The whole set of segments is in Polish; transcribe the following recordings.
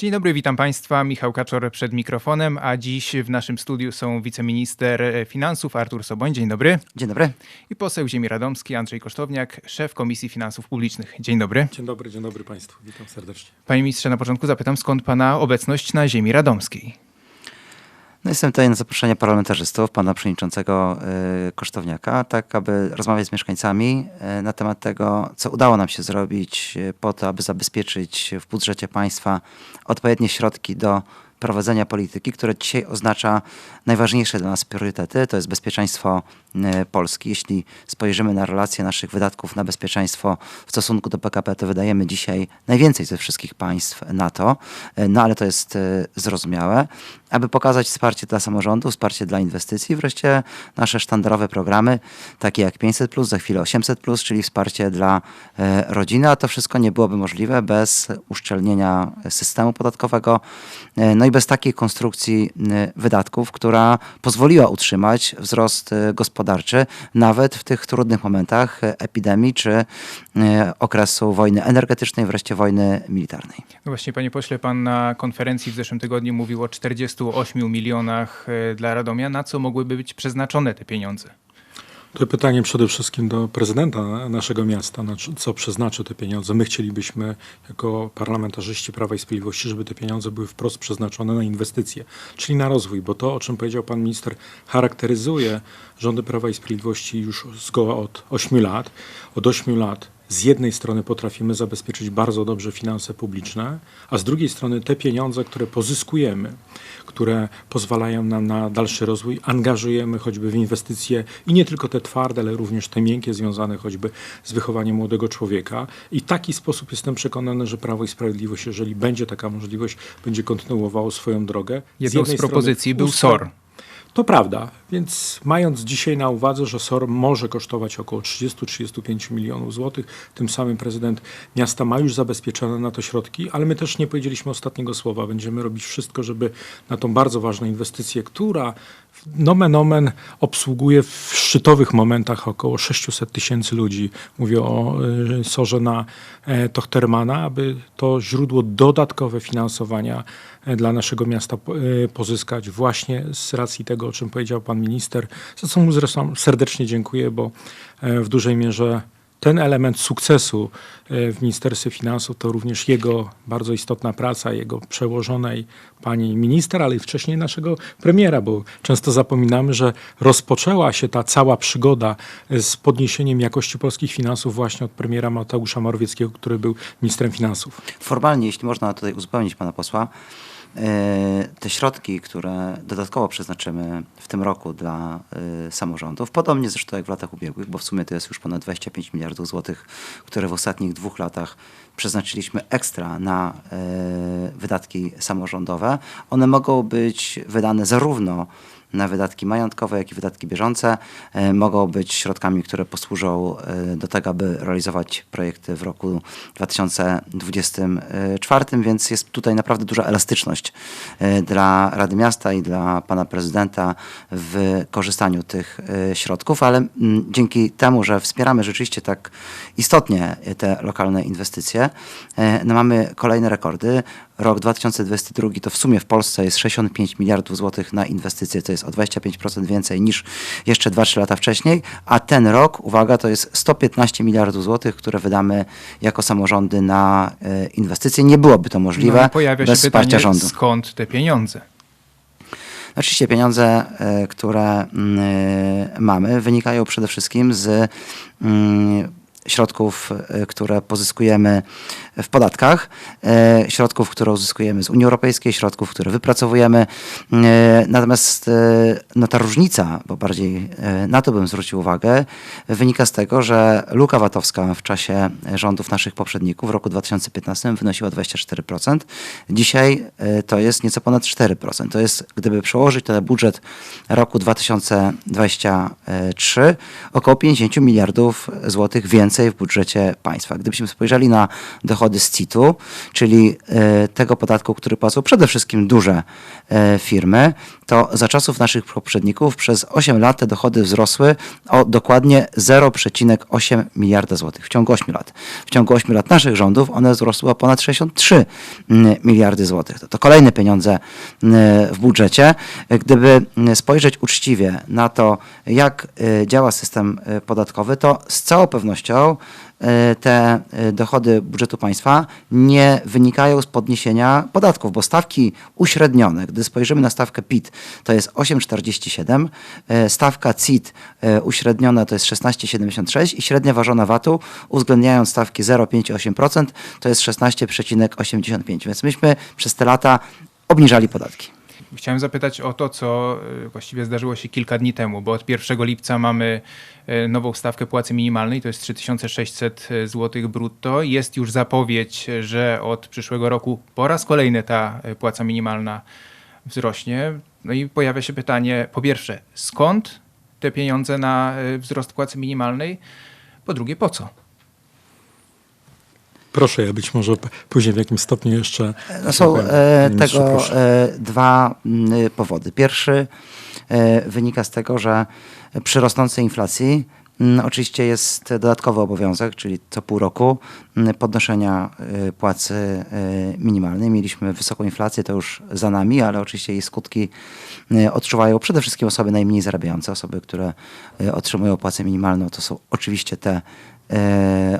Dzień dobry, witam Państwa. Michał Kaczor przed mikrofonem, a dziś w naszym studiu są wiceminister finansów Artur Soboń. Dzień dobry. Dzień dobry. I poseł Ziemi Radomski Andrzej Kosztowniak, szef Komisji Finansów Publicznych. Dzień dobry. Dzień dobry, dzień dobry Państwu. Witam serdecznie. Panie ministrze, na początku zapytam, skąd Pana obecność na Ziemi Radomskiej? No jestem tutaj na zaproszenie parlamentarzystów, pana przewodniczącego y, Kosztowniaka, tak aby rozmawiać z mieszkańcami y, na temat tego, co udało nam się zrobić y, po to, aby zabezpieczyć w budżecie państwa odpowiednie środki do prowadzenia polityki, które dzisiaj oznacza najważniejsze dla nas priorytety, to jest bezpieczeństwo Polski. Jeśli spojrzymy na relacje naszych wydatków na bezpieczeństwo w stosunku do PKB, to wydajemy dzisiaj najwięcej ze wszystkich państw NATO, y, no ale to jest y, zrozumiałe. Aby pokazać wsparcie dla samorządu, wsparcie dla inwestycji, wreszcie nasze sztandarowe programy, takie jak 500, za chwilę 800, czyli wsparcie dla rodziny, a to wszystko nie byłoby możliwe bez uszczelnienia systemu podatkowego, no i bez takiej konstrukcji wydatków, która pozwoliła utrzymać wzrost gospodarczy nawet w tych trudnych momentach epidemii czy okresu wojny energetycznej, wreszcie wojny militarnej. No właśnie, panie pośle, pan na konferencji w zeszłym tygodniu mówił o 48 milionach dla Radomia. Na co mogłyby być przeznaczone te pieniądze? To pytanie przede wszystkim do prezydenta naszego miasta, co przeznaczy te pieniądze. My chcielibyśmy, jako parlamentarzyści Prawa i Sprawiedliwości, żeby te pieniądze były wprost przeznaczone na inwestycje, czyli na rozwój, bo to, o czym powiedział pan minister, charakteryzuje rządy Prawa i Sprawiedliwości już zgoła od 8 lat. Od 8 lat z jednej strony potrafimy zabezpieczyć bardzo dobrze finanse publiczne, a z drugiej strony te pieniądze, które pozyskujemy, które pozwalają nam na dalszy rozwój, angażujemy choćby w inwestycje i nie tylko te twarde, ale również te miękkie, związane choćby z wychowaniem młodego człowieka. I w taki sposób jestem przekonany, że Prawo i Sprawiedliwość, jeżeli będzie taka możliwość, będzie kontynuowało swoją drogę. Jedną z, z propozycji był SOR. To prawda, więc mając dzisiaj na uwadze, że SOR może kosztować około 30-35 milionów złotych, tym samym prezydent miasta ma już zabezpieczone na to środki, ale my też nie powiedzieliśmy ostatniego słowa. Będziemy robić wszystko, żeby na tą bardzo ważną inwestycję, która nomen omen obsługuje w szczytowych momentach około 600 tysięcy ludzi. Mówię o y, sorze na e, Tochtermana, aby to źródło dodatkowe finansowania e, dla naszego miasta e, pozyskać właśnie z racji tego, o czym powiedział pan minister, za co mu zresztą serdecznie dziękuję, bo w dużej mierze ten element sukcesu w Ministerstwie Finansów to również jego bardzo istotna praca, jego przełożonej pani minister, ale i wcześniej naszego premiera, bo często zapominamy, że rozpoczęła się ta cała przygoda z podniesieniem jakości polskich finansów właśnie od premiera Mateusza Morawieckiego, który był ministrem finansów. Formalnie, jeśli można tutaj uzupełnić pana posła, te środki, które dodatkowo przeznaczymy w tym roku dla samorządów, podobnie zresztą jak w latach ubiegłych, bo w sumie to jest już ponad 25 miliardów złotych, które w ostatnich dwóch latach przeznaczyliśmy ekstra na wydatki samorządowe, one mogą być wydane zarówno na wydatki majątkowe, jak i wydatki bieżące mogą być środkami, które posłużą do tego, aby realizować projekty w roku 2024, więc jest tutaj naprawdę duża elastyczność dla Rady Miasta i dla pana prezydenta w korzystaniu tych środków, ale dzięki temu, że wspieramy rzeczywiście tak istotnie te lokalne inwestycje, no mamy kolejne rekordy. Rok 2022 to w sumie w Polsce jest 65 miliardów złotych na inwestycje, to jest o 25% więcej niż jeszcze 2-3 lata wcześniej, a ten rok, uwaga, to jest 115 miliardów złotych, które wydamy jako samorządy na inwestycje. Nie byłoby to możliwe no pojawia bez się wsparcia pytanie, rządu. Skąd te pieniądze? Oczywiście pieniądze, które mamy, wynikają przede wszystkim z środków, które pozyskujemy w podatkach, środków, które uzyskujemy z Unii Europejskiej, środków, które wypracowujemy. Natomiast no, ta różnica, bo bardziej na to bym zwrócił uwagę, wynika z tego, że luka VAT-owska w czasie rządów naszych poprzedników w roku 2015 wynosiła 24%. Dzisiaj to jest nieco ponad 4%. To jest, gdyby przełożyć to na budżet roku 2023, około 50 miliardów złotych więcej więcej w budżecie państwa. Gdybyśmy spojrzeli na dochody z CIT-u, czyli e, tego podatku, który płacą przede wszystkim duże e, firmy, to za czasów naszych poprzedników przez 8 lat te dochody wzrosły o dokładnie 0,8 miliarda złotych w ciągu 8 lat. W ciągu 8 lat naszych rządów one wzrosły o ponad 63 mm, miliardy złotych. To, to kolejne pieniądze w budżecie. Gdyby spojrzeć uczciwie na to, jak y, działa system podatkowy, to z całą pewnością y, te y, dochody budżetu państwa nie wynikają z podniesienia podatków, bo stawki uśrednione, gdy spojrzymy na stawkę PIT, to jest 8,47, y, stawka CIT uśredniona to jest 16,76 i średnia ważona VAT-u, uwzględniając stawki 0,5 i 8%, to jest 16,85. Więc myśmy przez te lata obniżali podatki. Chciałem zapytać o to, co y, właściwie zdarzyło się kilka dni temu, bo od 1 lipca mamy y, nową stawkę płacy minimalnej, to jest 3600 zł brutto. Jest już zapowiedź, że od przyszłego roku po raz kolejny ta y, płaca minimalna wzrośnie. No i pojawia się pytanie, po pierwsze, skąd te pieniądze na y, wzrost płacy minimalnej? Po drugie, po co? Proszę, ja być może później w jakimś stopniu jeszcze... No są e, tego e, dwa mm, powody. Pierwszy e, wynika z tego, że przy rosnącej inflacji mm, oczywiście jest dodatkowy obowiązek, czyli co pół roku mm, podnoszenia e, płacy e, minimalnej. Mieliśmy wysoką inflację, to już za nami, ale oczywiście jej skutki odczuwają przede wszystkim osoby najmniej zarabiające, osoby, które otrzymują płacę minimalną. To są oczywiście te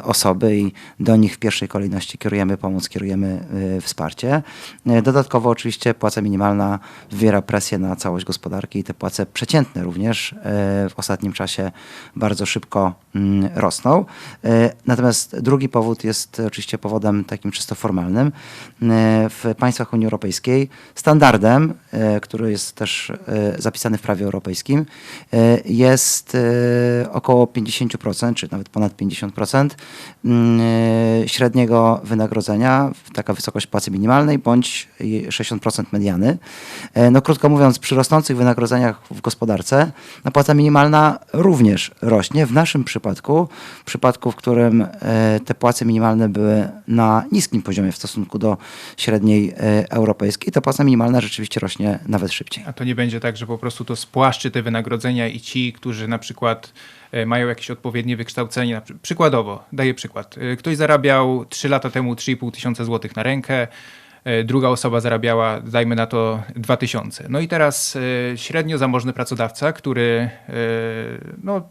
osoby i do nich w pierwszej kolejności kierujemy pomoc, kierujemy e, wsparcie. E, Dodatkowo oczywiście płaca minimalna wywiera presję na całość gospodarki i te płace przeciętne również e, w ostatnim czasie bardzo szybko mm, rosną. E, Natomiast drugi powód jest oczywiście powodem takim czysto formalnym. E, W państwach Unii Europejskiej standardem, e, który jest też e, zapisany w prawie europejskim, e, jest e, około 50%, czy nawet ponad 50% mm, e, średniego wynagrodzenia, taka wysokość płacy minimalnej, bądź i 60% mediany. E, No krótko mówiąc, przy rosnących wynagrodzeniach w gospodarce, no płaca minimalna również rośnie. W naszym przypadku, w przypadku, w którym e, te płace minimalne były na niskim poziomie w stosunku do średniej e, europejskiej, to płaca minimalna rzeczywiście rośnie nawet szybciej. A to nie będzie tak, że po prostu to spłaszczy te wynagrodzenia i ci, którzy na przykład mają jakieś odpowiednie wykształcenie. Przykładowo, daję przykład. E, Ktoś zarabiał 3 lata temu 3,5 tysiąca złotych na rękę, e, druga osoba zarabiała, dajmy na to, 2 tysiące. No i teraz e, średnio zamożny pracodawca, który e, no,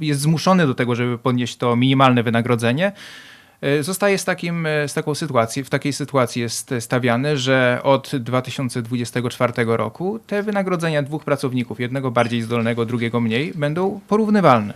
jest zmuszony do tego, żeby podnieść to minimalne wynagrodzenie, e, zostaje z, takim, e, z taką sytuacją, w takiej sytuacji jest stawiany, że od 2024 roku te wynagrodzenia dwóch pracowników, jednego bardziej zdolnego, drugiego mniej, będą porównywalne.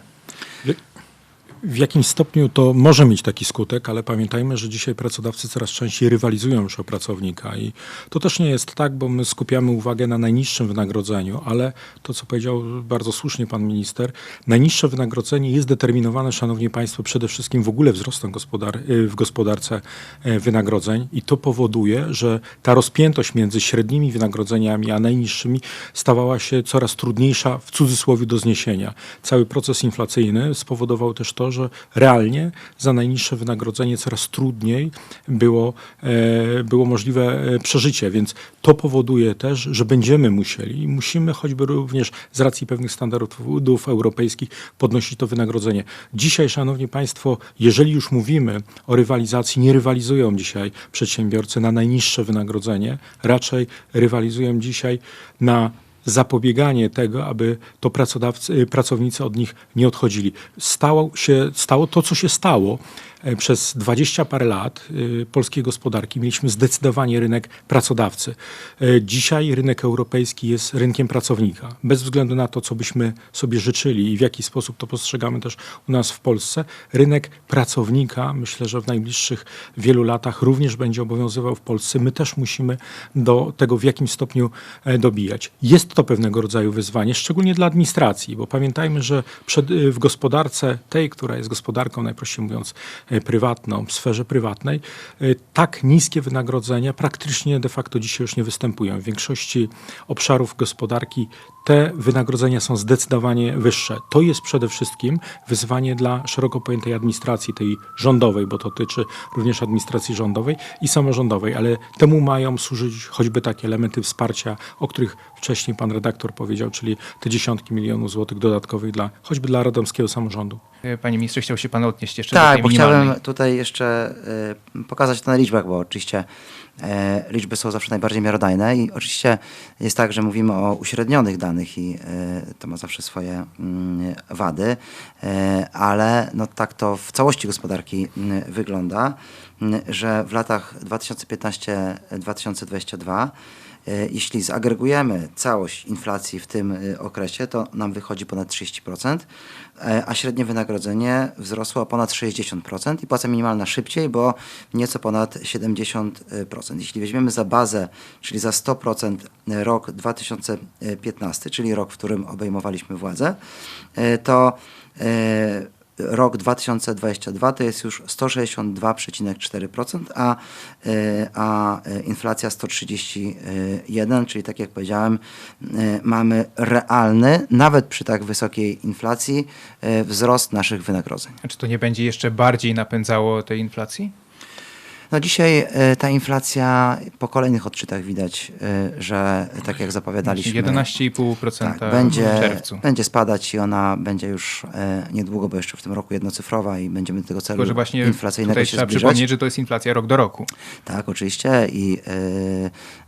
W jakimś stopniu to może mieć taki skutek, ale pamiętajmy, że dzisiaj pracodawcy coraz częściej rywalizują już o pracownika i to też nie jest tak, bo my skupiamy uwagę na najniższym wynagrodzeniu, ale to, co powiedział bardzo słusznie pan minister, najniższe wynagrodzenie jest determinowane, szanowni państwo, przede wszystkim w ogóle wzrostem gospodar w gospodarce e, wynagrodzeń i to powoduje, że ta rozpiętość między średnimi wynagrodzeniami a najniższymi stawała się coraz trudniejsza w cudzysłowie do zniesienia. Cały proces inflacyjny spowodował też to, że realnie za najniższe wynagrodzenie coraz trudniej było, e, było możliwe e, przeżycie, więc to powoduje też, że będziemy musieli i musimy choćby również z racji pewnych standardów europejskich podnosić to wynagrodzenie. Dzisiaj, szanowni państwo, jeżeli już mówimy o rywalizacji, nie rywalizują dzisiaj przedsiębiorcy na najniższe wynagrodzenie, raczej rywalizują dzisiaj na zapobieganie tego, aby to pracodawcy, y, pracownicy od nich nie odchodzili. Stało, się, stało to, co się stało e, przez 20 parę lat y, polskiej gospodarki. Mieliśmy zdecydowanie rynek pracodawcy. E, Dzisiaj rynek europejski jest rynkiem pracownika. Bez względu na to, co byśmy sobie życzyli i w jaki sposób to postrzegamy też u nas w Polsce, rynek pracownika myślę, że w najbliższych wielu latach również będzie obowiązywał w Polsce. My też musimy do tego w jakimś stopniu e, dobijać. Jest to pewnego rodzaju wyzwanie, szczególnie dla administracji, bo pamiętajmy, że przed, y, w gospodarce tej, która jest gospodarką, najprościej mówiąc, e, prywatną, w sferze prywatnej, e, tak niskie wynagrodzenia praktycznie de facto dzisiaj już nie występują. W większości obszarów gospodarki te wynagrodzenia są zdecydowanie wyższe. To jest przede wszystkim wyzwanie dla szeroko pojętej administracji, tej rządowej, bo to dotyczy również administracji rządowej i samorządowej, ale temu mają służyć choćby takie elementy wsparcia, o których wcześniej pan redaktor powiedział, czyli te dziesiątki milionów złotych dodatkowych dla choćby dla radomskiego samorządu. E, Panie ministrze, chciał się pan odnieść jeszcze do Tak, tej bo minimalnej. chciałem tutaj jeszcze y, pokazać to na liczbach, bo oczywiście e, liczby są zawsze najbardziej miarodajne i oczywiście jest tak, że mówimy o uśrednionych danych i y, to ma zawsze swoje mm, wady, y, ale no tak to w całości gospodarki y, wygląda, y, że w latach 2015-2022 E, Jeśli zagregujemy całość inflacji w tym e, okresie, to nam wychodzi ponad 30%, e, a średnie wynagrodzenie wzrosło o ponad 60% i płaca minimalna szybciej, bo nieco ponad 70%. Jeśli weźmiemy za bazę, czyli za 100% rok 2015, czyli rok, w którym obejmowaliśmy władzę, e, to e, rok 2022 to jest już 162,4%, a, e, a e, inflacja 131, czyli tak jak powiedziałem, e, mamy realny, nawet przy tak wysokiej inflacji, wzrost naszych wynagrodzeń. A Czy to nie będzie jeszcze bardziej napędzało tej inflacji? No dzisiaj e, ta inflacja po kolejnych odczytach widać, e, że tak jak zapowiadaliśmy. 11,5% Tak, będzie, w czerwcu. będzie spadać i ona będzie już e, niedługo, bo jeszcze w tym roku jednocyfrowa i będziemy do tego celu Tylko, że właśnie inflacyjnego tutaj się trzeba zbliżać. przypomnieć, że to jest inflacja rok do roku. Tak, oczywiście i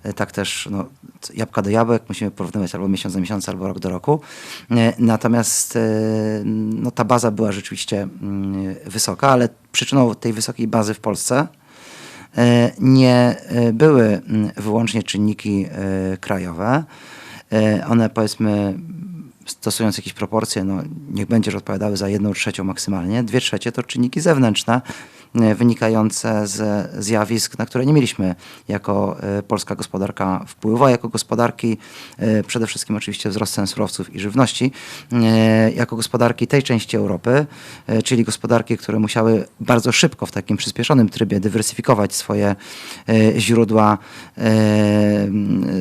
e, tak też no, jabłka do jabłek musimy porównywać albo miesiąc do miesiąca, albo rok do roku. E, natomiast e, no, ta baza była rzeczywiście mm, wysoka, ale przyczyną tej wysokiej bazy w Polsce nie e, były mm, wyłącznie czynniki e, krajowe. E, One powiedzmy stosując jakieś proporcje, no niech będzie, że odpowiadały za jedną trzecią maksymalnie. Dwie trzecie to czynniki zewnętrzne, e, wynikające ze zjawisk, na które nie mieliśmy jako e, polska gospodarka wpływu, a jako gospodarki, e, przede wszystkim oczywiście wzrost cen surowców i żywności, e, jako gospodarki tej części Europy, e, czyli gospodarki, które musiały bardzo szybko w takim przyspieszonym trybie dywersyfikować swoje e, źródła e,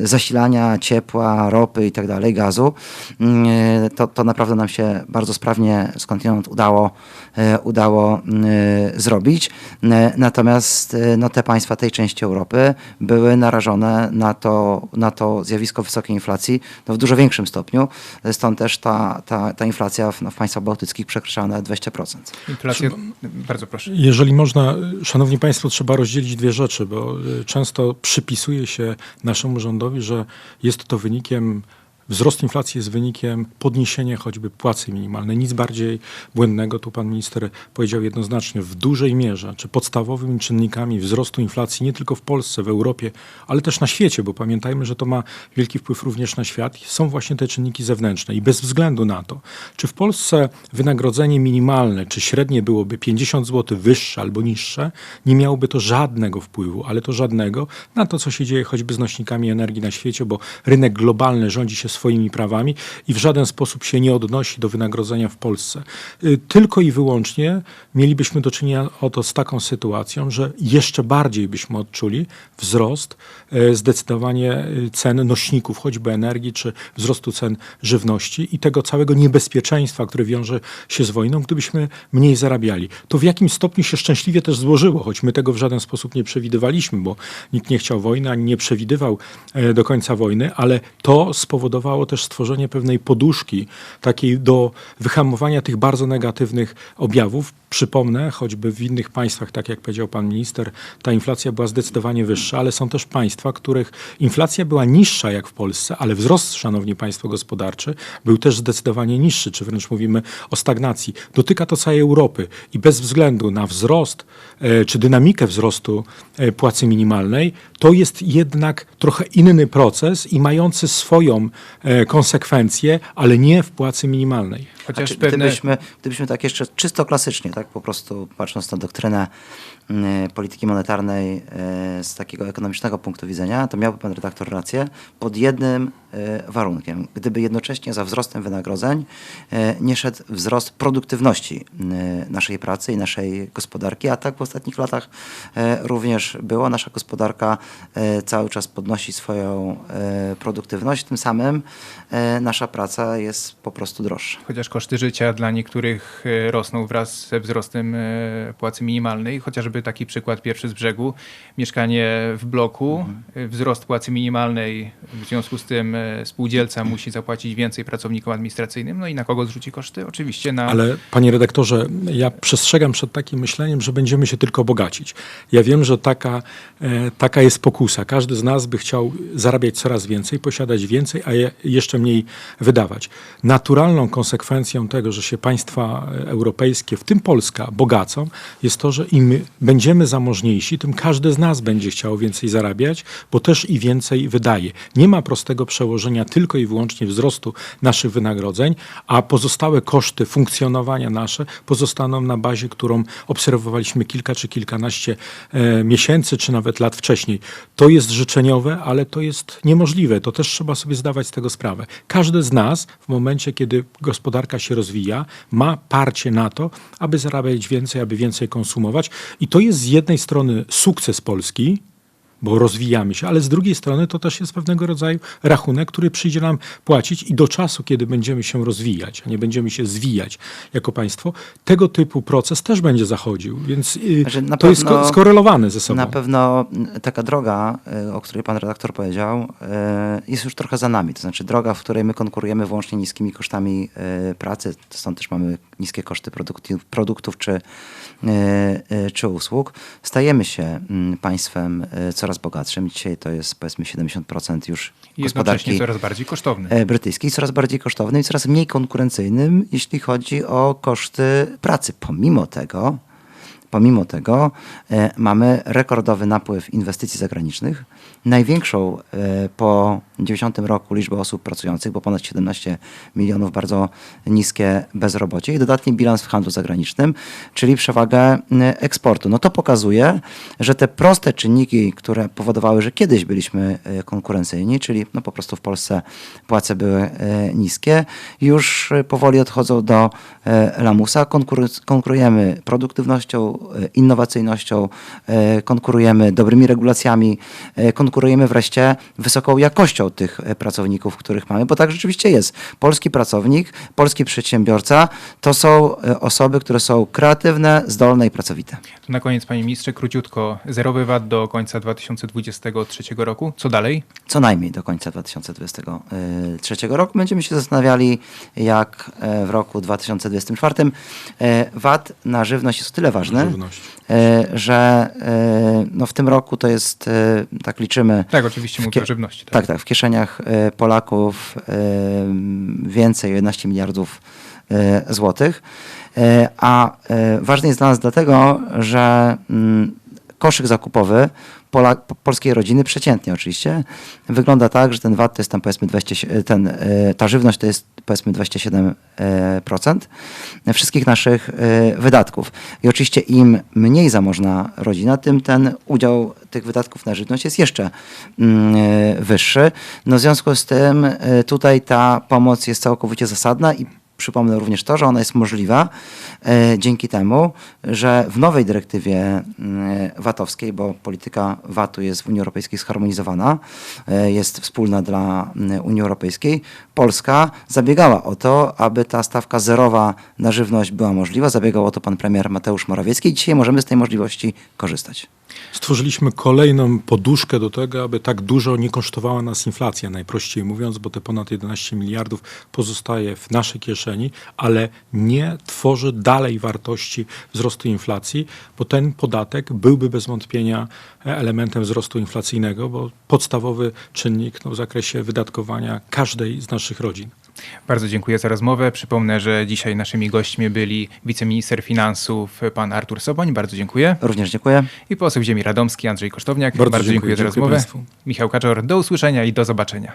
zasilania, ciepła, ropy i tak dalej, gazu, e, to, to naprawdę nam się bardzo sprawnie skądinąd udało, e, udało e, zrobić. E, Natomiast e, no, te państwa tej części Europy były narażone na to, na to zjawisko wysokiej inflacji no, w dużo większym stopniu. Stąd też ta, ta, ta inflacja w, no, w państwach bałtyckich przekraczała nawet 20%. Inflacja, bardzo proszę. Jeżeli można, szanowni państwo, trzeba rozdzielić dwie rzeczy, bo y, często przypisuje się naszemu rządowi, że jest to wynikiem Wzrost inflacji jest wynikiem podniesienia choćby płacy minimalnej. Nic bardziej błędnego, tu pan minister powiedział jednoznacznie, w dużej mierze, czy podstawowymi czynnikami wzrostu inflacji nie tylko w Polsce, w Europie, ale też na świecie, bo pamiętajmy, że to ma wielki wpływ również na świat, są właśnie te czynniki zewnętrzne. I bez względu na to, czy w Polsce wynagrodzenie minimalne, czy średnie byłoby 50 zł wyższe albo niższe, nie miałoby to żadnego wpływu, ale to żadnego na to, co się dzieje choćby z nośnikami energii na świecie, bo rynek globalny rządzi się swoimi prawami i w żaden sposób się nie odnosi do wynagrodzenia w Polsce. Y, Tylko i wyłącznie mielibyśmy do czynienia oto z taką sytuacją, że jeszcze bardziej byśmy odczuli wzrost e, zdecydowanie y, cen nośników, choćby energii, czy wzrostu cen żywności i tego całego niebezpieczeństwa, które wiąże się z wojną, gdybyśmy mniej zarabiali. To w jakim stopniu się szczęśliwie też złożyło, choć my tego w żaden sposób nie przewidywaliśmy, bo nikt nie chciał wojny, ani nie przewidywał e, do końca wojny, ale to spowodowało też stworzenie pewnej poduszki takiej do wyhamowania tych bardzo negatywnych objawów. Przypomnę, choćby w innych państwach, tak jak powiedział pan minister, ta inflacja była zdecydowanie wyższa, ale są też państwa, których inflacja była niższa jak w Polsce, ale wzrost, szanowni państwo, gospodarczy był też zdecydowanie niższy, czy wręcz mówimy o stagnacji. Dotyka to całej Europy i bez względu na wzrost e, czy dynamikę wzrostu e, płacy minimalnej, to jest jednak trochę inny proces i mający swoją e, konsekwencję, ale nie w płacy minimalnej. Chociaż Znaczy, pewne- gdybyśmy, gdybyśmy tak jeszcze czysto klasycznie, tak po prostu patrząc na doktrynę polityki monetarnej e, z takiego ekonomicznego punktu widzenia, to miałby pan redaktor rację pod jednym e, warunkiem. Gdyby jednocześnie za wzrostem wynagrodzeń nie szedł wzrost produktywności naszej pracy i naszej gospodarki, a tak w ostatnich latach również było. Nasza gospodarka cały czas podnosi swoją produktywność, tym samym nasza praca jest po prostu droższa. Chociaż koszty życia dla niektórych rosną wraz ze wzrostem płacy minimalnej. Chociażby taki przykład pierwszy z brzegu. Mieszkanie w bloku, e, wzrost płacy minimalnej, w związku z tym e, spółdzielca musi zapłacić więcej pracownikom administracyjnym. No i na kogo zrzuci koszty? Oczywiście na... Ale panie redaktorze, ja przestrzegam przed takim myśleniem, że będziemy się tylko bogacić. Ja wiem, że taka, e, taka jest pokusa. Każdy z nas by chciał zarabiać coraz więcej, posiadać więcej, a je, jeszcze mniej wydawać. Naturalną konsekwencją tego, że się państwa e, europejskie, w tym Polska, bogacą, jest to, że im będziemy zamożniejsi, tym każdy z nas będzie chciał więcej zarabiać, bo też i więcej wydaje. Nie ma prostego przełożenia tylko i wyłącznie wzrostu naszych wynagrodzeń, a pozostałe koszty funkcjonowania nasze pozostaną na bazie, którą obserwowaliśmy kilka czy kilkanaście e, miesięcy, czy nawet lat wcześniej. To jest życzeniowe, ale to jest niemożliwe. To też trzeba sobie zdawać z tego sprawę. Każdy z nas w momencie, kiedy gospodarka się rozwija, ma parcie na to, aby zarabiać więcej, aby więcej konsumować. I to jest z jednej strony sukces Polski, bo rozwijamy się, ale z drugiej strony to też jest pewnego rodzaju rachunek, który przyjdzie nam płacić i do czasu, kiedy będziemy się rozwijać, a nie będziemy się zwijać jako państwo, tego typu proces też będzie zachodził, więc yy, Znaczy, na to jest pewno- sko- skorelowane ze sobą. Na pewno mm, taka droga, y, o której pan redaktor powiedział, y, jest już trochę za nami. To znaczy droga, w której my konkurujemy wyłącznie niskimi kosztami y, pracy, stąd też mamy niskie koszty produktów, produktów czy, y, y, czy usług. Stajemy się mm, państwem y, coraz bogatszym. Dzisiaj to jest powiedzmy 70% już I gospodarki coraz bardziej kosztowny. e, brytyjskiej, coraz bardziej kosztownym i coraz mniej konkurencyjnym, jeśli chodzi o koszty pracy. Pomimo tego, pomimo tego e, mamy rekordowy napływ inwestycji zagranicznych, największą e, po 90 roku liczbę osób pracujących, bo ponad 17 milionów, bardzo niskie bezrobocie i dodatni bilans w handlu zagranicznym, czyli przewagę m, eksportu. No to pokazuje, że te proste czynniki, które powodowały, że kiedyś byliśmy e, konkurencyjni, czyli no po prostu w Polsce płace były e, niskie, już e, powoli odchodzą do e, lamusa. Konkur- konkurujemy produktywnością, e, innowacyjnością, e, konkurujemy dobrymi regulacjami, e, konkurujemy wreszcie wysoką jakością tych e, pracowników, których mamy, bo tak rzeczywiście jest. Polski pracownik, polski przedsiębiorca to są e, osoby, które są kreatywne, zdolne i pracowite. To na koniec, panie ministrze, króciutko. Zerowy VAT do końca 2023 roku. Co dalej? co najmniej do końca 2023 roku. Będziemy się zastanawiali, jak e, w roku 2024 e, VAT na żywność jest o tyle ważny, Żywność. e, że e, no w tym roku to jest, e, tak liczymy, Tak, oczywiście mówię o żywności. tak, tak, w kieszeniach Polaków więcej, 11 miliardów złotych. A ważny jest dla nas dlatego, że mm, koszyk zakupowy Pola, po- polskiej rodziny, przeciętnie oczywiście, wygląda tak, że ten VAT to jest tam powiedzmy 20, ten, e, ta żywność to jest powiedzmy 27% e, wszystkich naszych e, wydatków. I oczywiście im mniej zamożna rodzina, tym ten udział tych wydatków na żywność jest jeszcze mm, wyższy. No w związku z tym tutaj ta pomoc jest całkowicie zasadna i Przypomnę również to, że ona jest możliwa e, dzięki temu, że w nowej dyrektywie mm, VAT-owskiej, bo polityka VAT-u jest w Unii Europejskiej zharmonizowana, e, jest wspólna dla Unii Europejskiej, Polska zabiegała o to, aby ta stawka zerowa na żywność była możliwa. Zabiegał o to pan premier Mateusz Morawiecki i dzisiaj możemy z tej możliwości korzystać. Stworzyliśmy kolejną poduszkę do tego, aby tak dużo nie kosztowała nas inflacja, najprościej mówiąc, bo te ponad 11 miliardów pozostaje w naszej kieszeni, ale nie tworzy dalej wartości wzrostu inflacji, bo ten podatek byłby bez wątpienia elementem wzrostu inflacyjnego, bo podstawowy czynnik no, w zakresie wydatkowania każdej z naszych rodzin. Bardzo dziękuję za rozmowę. Przypomnę, że dzisiaj naszymi gośćmi byli wiceminister finansów pan Artur Soboń. Bardzo dziękuję. Również dziękuję. I poseł ziemi radomski Andrzej Kosztowniak. Bardzo Bardzo, dziękuję. dziękuję za Dziękuję rozmowę. państwu. Michał Kaczor, do usłyszenia i do zobaczenia.